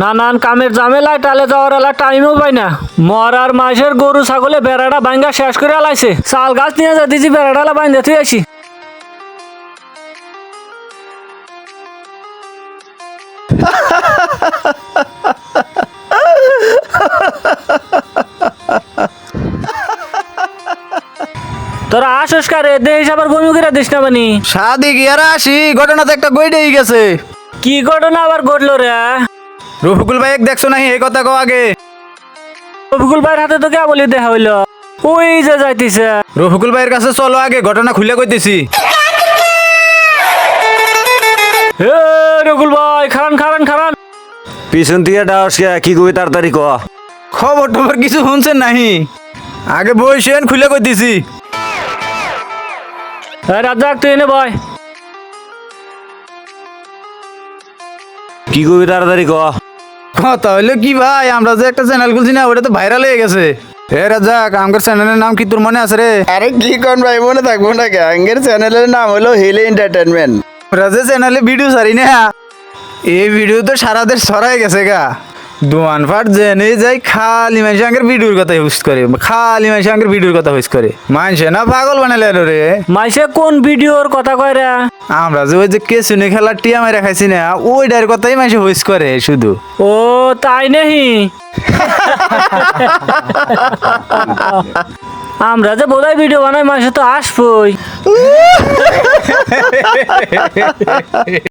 নানান কামের ঝামেলায় টালে যাওয়ার এলা টাইমও পাই না। মরার মাসের গরু ছাগলে বেড়াটা ভাঙ্গা শেষ করে আলাইছে। চাল গাছ নিয়ে যাতেছি বেড়াটা বাইন্দা তুই আসি তোরা আসস কারে দেশ আবার বমি করে দিস না বানি সাদি গিয়ারা আসি। ঘটনা তো একটা গইডেই গেছে। কি ঘটনা আবার ঘটলো রে? রফিকুল ভাই দেখছ নাহি? এই কথা কও আগে। রফিকুল ভাইয়ের হাতে তো কেবলি দেখা হইল। ওই যে যাইতিছে। রফিকুল ভাইয়ের কাছে চলো আগে ঘটনা খুলে কইতেছি। হে রকুল ভাই খারান খারান খারান। পিছন থেকে ডাস কে কি কবি তাড়াতাড়ি ক খবর টবর কিছু শুনছেন নাহি? আগে বইসেন খুলে কইতেছি। এ রাজ্জাক তুই এনে বয়। কি কবি তাড়াতাড়ি ক কথা হইল কি ভাই? আমরা যে একটা চ্যানেল খুলছি না ওটা তো ভাইরাল হয়ে গেছে। এ রাজাক আমার চ্যানেলের নাম কি তোর মনে আছে রে? আরে কি কোন ভাই মনে থাকব না কে? আঙ্গের চ্যানেলের নাম হলো হিলি এন্টারটেনমেন্ট রাজা চ্যানেলে ভিডিও সারি না এই ভিডিও তো সারা দেশ ছড়াই গেছে গা। দোয়ান ফাট জেনে যাই খালি মানুষ আঙ্গের ভিডিওর কথা ইউজ করে। খালি মানুষ আঙ্গের ভিডিওর কথা ইউজ করে। মানুষে না পাগল বানালে রে। মাইসে কোন ভিডিওর কথা কয় রে? আমরা যে ওই যে কেসুনে খেলার টিয়া মারা খাইছি না ওইটার কথাই মানুষ হুইস করে শুধু। ও তাই নেহি? আমরা যে বোধহয় ভিডিও বানাই মাসে তো আসবই।